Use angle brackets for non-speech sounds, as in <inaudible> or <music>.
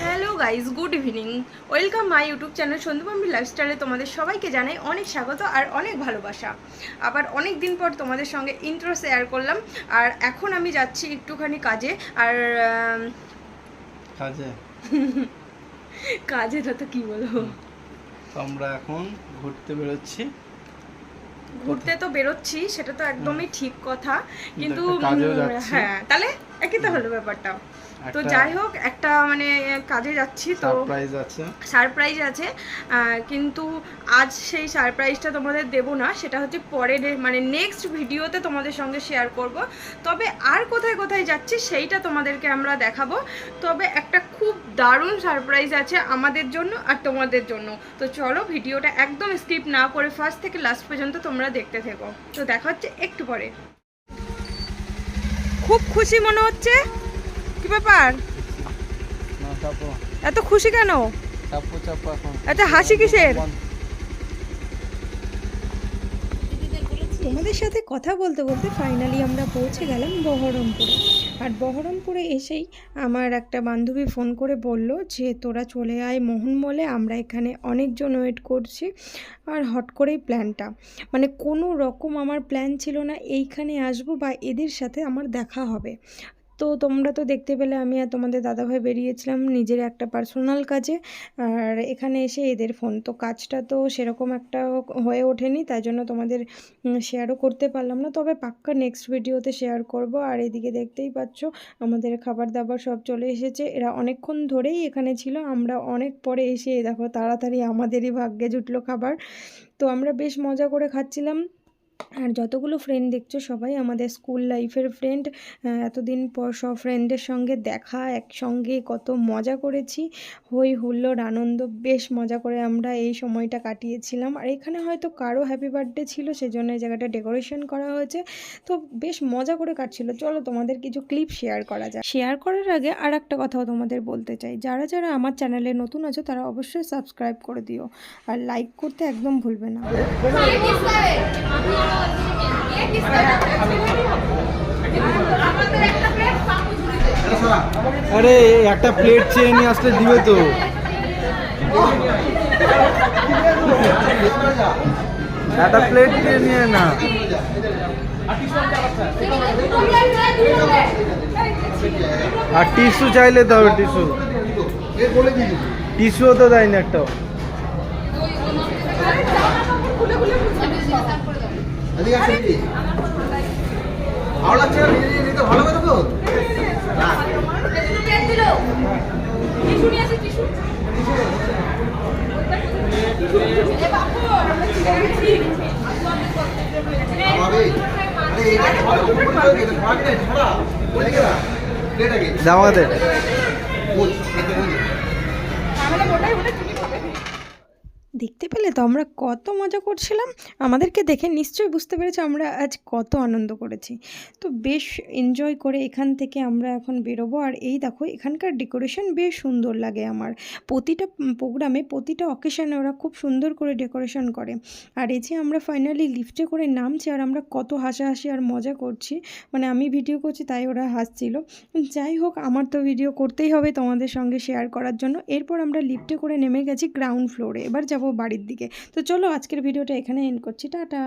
Hello guys good evening. Welcome my YouTube channel সন্ধুবাম্বি লাইফস্টাইলে তোমাদের সবাইকে জানাই অনেক স্বাগত আর অনেক ভালোবাসা। আবার অনেক দিন পর তোমাদের সঙ্গে ইন্ট্রো শেয়ার করলাম আর এখন আমি যাচ্ছি একটুখানি কাজে আর কাজে? <laughs> কাজেটা তো কি বলব? তো আমরা এখন ঘুরতে বেরোচ্ছি। ঘুরতে তো বেরোচ্ছি সেটা তো একদমই ঠিক কথা। কিন্তু। হ্যাঁ তাহলে একই তো হলো ব্যাপারটা। তো যাই হোক একটা মানে কাজে যাচ্ছি তো সারপ্রাইজ আছে। সারপ্রাইজ আছে কিন্তু আজ সেই সারপ্রাইজটা তোমাদের দেব না সেটা হচ্ছে পরে মানে নেক্সট ভিডিওতে তোমাদের সঙ্গে শেয়ার করব। তবে আর কোথায় কোথায় যাচ্ছি সেইটা তোমাদেরকে আমরা দেখাবো। তবে একটা খুব দারুণ সারপ্রাইজ আছে আমাদের জন্য আর তোমাদের জন্য। তো চলো ভিডিওটা একদম স্কিপ না করে ফার্স্ট থেকে লাস্ট পর্যন্ত তোমরা দেখতে থেকো। তো দেখা হচ্ছে একটু পরে। খুব খুশি মনে হচ্ছে? ব্যাপার? এত খুশি কেন? এত হাসি কিসের? তোমাদের সাথে কথা বলতে বলতে ফাইনালি আমরা পৌঁছে গেলাম বহরমপুরে। আর বহরমপুরে এসেই আমার একটা বান্ধবী ফোন করে বলল যে তোরা চলে আয় মোহনমলে আমরা এখানে অনেকজন ওয়েট করছি। আর হট করেই প্ল্যানটা মানে কোনো রকম আমার প্ল্যান ছিল না এইখানে আসব বা এদের সাথে আমার দেখা হবে। তো তোমরা তো দেখতে পেলে আমি আর তোমাদের দাদাভাই বেরিয়েছিলাম নিজের একটা পার্সোনাল কাজে আর এখানে এসে এদের ফোন তো কাজটা তো সেরকম একটা হয়ে ওঠেনি, তাই জন্য তোমাদের শেয়ারও করতে পারলাম না। তবে পাক্কা নেক্সট ভিডিওতে শেয়ার করব। আর এদিকে দেখতেই পাচ্ছ, আমাদের খাবার দাবার সব চলে এসেছে। এরা অনেকক্ষণ ধরেই এখানে ছিল, আমরা অনেক পরে এসে দেখো তাড়াতাড়ি আমাদেরই ভাগ্যে জুটলো খাবার। তো আমরা বেশ মজা করে খাচ্ছিলাম। আর যতগুলো ফ্রেন্ড দেখছ সবাই আমাদের স্কুল লাইফের ফ্রেন্ড এতদিন পর সব ফ্রেন্ডের সঙ্গে দেখা, একসঙ্গে কত মজা করেছি। হই হুল্লোর আনন্দ, বেশ মজা করে আমরা এই সময়টা কাটিয়েছিলাম। আর এখানে হয়তো কারও হ্যাপি বার্থডে ছিল, সেজন্য এই জায়গাটা ডেকোরেশন করা হয়েছে। তো বেশ মজা করে কাটছিল। চলো তোমাদের কিছু ক্লিপ শেয়ার করা যায় শেয়ার করার আগে আর একটা কথাও তোমাদের বলতে চাই। যারা যারা আমার চ্যানেলে নতুন আছো, তারা অবশ্যই সাবস্ক্রাইব করে দিও। আর লাইক করতে একদম ভুলবে না। আরে একটা প্লেট চেয়ে নিয়ে আসলে দিবে তো একটা প্লেট চেয়ে নিয়ে না আর টিস্যু চাইলে তো হবে টিস্যু টিস্যুও তো দেয়নি একটাও জামাতে দেখতে পেলে তো আমরা কত মজা করছিলাম। আমাদেরকে দেখে নিশ্চয়ই বুঝতে পেরেছ আমরা আজ কত আনন্দ করেছি। তো বেশ এনজয় করে এখান থেকে আমরা এখন বেরোবো। আর এই দেখো, এখানকার ডেকোরেশন বেশ সুন্দর লাগে আমার। প্রতিটা প্রোগ্রামে প্রতিটা অকেশানে ওরা খুব সুন্দর করে ডেকোরেশন করে। আর এই যে আমরা ফাইনালি লিফটে করে নামছি আর আমরা কত হাসাহাসি আর মজা করছি। মানে আমি ভিডিও করছি, তাই ওরা হাসছিল। যাই হোক, আমার তো ভিডিও করতেই হবে তোমাদের সঙ্গে শেয়ার করার জন্য। এরপর আমরা লিফটে করে নেমে গেছি গ্রাউন্ড ফ্লোরে এবার যাব বাড়ির দিকে। তো চলো আজকের ভিডিওটা এখানে এন্ড করছি। টাটা।